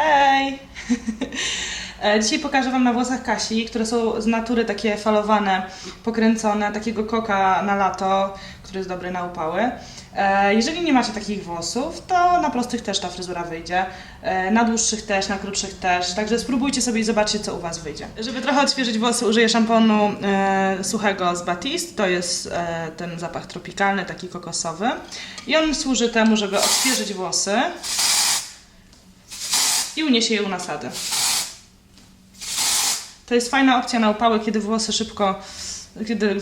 E, Dzisiaj pokażę Wam na włosach Kasi, które są z natury takie falowane, pokręcone, takiego koka na lato, który jest dobry na upały. E, Jeżeli nie macie takich włosów, to na prostych też ta fryzura wyjdzie, E, na dłuższych też, na krótszych też, także spróbujcie sobie i zobaczcie, co u Was wyjdzie. Żeby trochę odświeżyć włosy, użyję szamponu suchego z Batiste, to jest ten zapach tropikalny, taki kokosowy. I on służy temu, żeby odświeżyć włosy i uniesie je u nasady. To jest fajna opcja na upały, kiedy włosy szybko, kiedy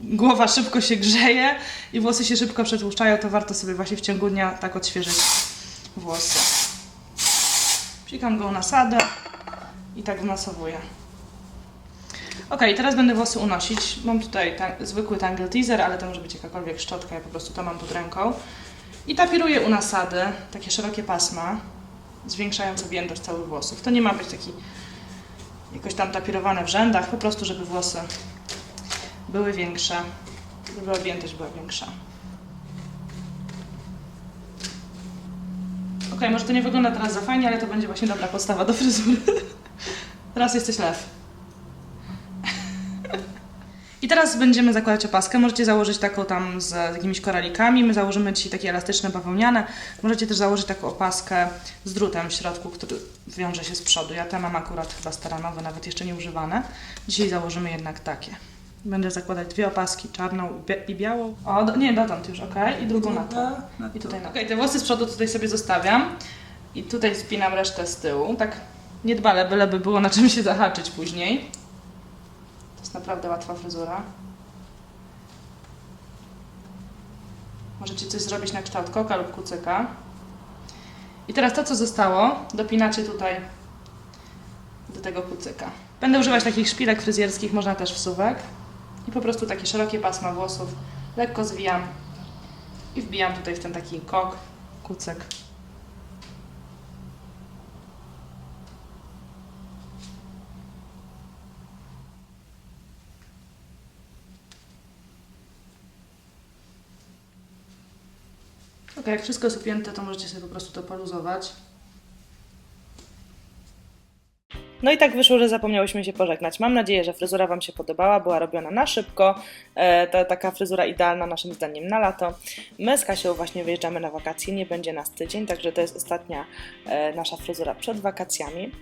głowa szybko się grzeje i włosy się szybko przetłuszczają, to warto sobie właśnie w ciągu dnia tak odświeżyć włosy. Psikam go u nasadę i tak wmasowuję. Ok, teraz będę włosy unosić. Mam tutaj ta, zwykły tangle teaser, ale to może być jakakolwiek szczotka, ja po prostu to mam pod ręką. I tapiruję u nasady takie szerokie pasma, zwiększając objętość całych włosów. To nie ma być taki jakoś tam tapirowane w rzędach, po prostu żeby włosy były większe, żeby objętość była większa. Ok, może to nie wygląda teraz za fajnie, ale to będzie właśnie dobra podstawa do fryzury. teraz jesteś lew. I teraz będziemy zakładać opaskę. Możecie założyć taką tam z jakimiś koralikami. My założymy dzisiaj takie elastyczne bawełniane. Możecie też założyć taką opaskę z drutem w środku, który wiąże się z przodu. Ja te mam akurat chyba staranowe, nawet jeszcze nie używane. Dzisiaj założymy jednak takie. Będę zakładać dwie opaski, czarną i bia- i białą. O, do, nie, dotąd już, ok? I drugą na to. I tutaj na. Okej, te włosy z przodu tutaj sobie zostawiam. I tutaj spinam resztę z tyłu. Tak niedbale, byleby było na czym się zahaczyć później. Jest naprawdę łatwa fryzura. Możecie coś zrobić na kształt koka lub kucyka. I teraz to, co zostało, dopinacie tutaj do tego kucyka. Będę używać takich szpilek fryzjerskich, można też wsuwek. I po prostu takie szerokie pasma włosów lekko zwijam i wbijam tutaj w ten taki kok, kucyk. Ok, jak wszystko jest upięte, to możecie sobie po prostu to poluzować. No i tak wyszło, że zapomniałyśmy się pożegnać. Mam nadzieję, że fryzura Wam się podobała, była robiona na szybko. E, to taka fryzura idealna naszym zdaniem na lato. My z Kasią właśnie wyjeżdżamy na wakacje, nie będzie nas tydzień, także to jest ostatnia e, nasza fryzura przed wakacjami.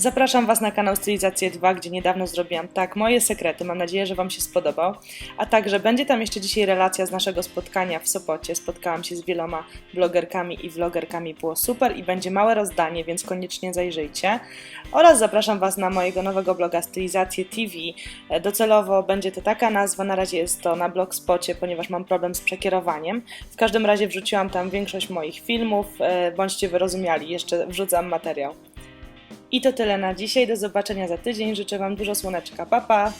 Zapraszam Was na kanał Stylizację 2, gdzie niedawno zrobiłam tak moje sekrety. Mam nadzieję, że Wam się spodobał. A także będzie tam jeszcze dzisiaj relacja z naszego spotkania w Sopocie. Spotkałam się z wieloma blogerkami i vlogerkami. Było super i będzie małe rozdanie, więc koniecznie zajrzyjcie. Oraz zapraszam Was na mojego nowego bloga Stylizację TV. E, Docelowo będzie to taka nazwa, na razie jest to na blogspocie, ponieważ mam problem z przekierowaniem. W każdym razie wrzuciłam tam większość moich filmów. E, Bądźcie wyrozumiali, jeszcze wrzucam materiał. I to tyle na dzisiaj. Do zobaczenia za tydzień. Życzę Wam dużo słoneczka. Pa, pa!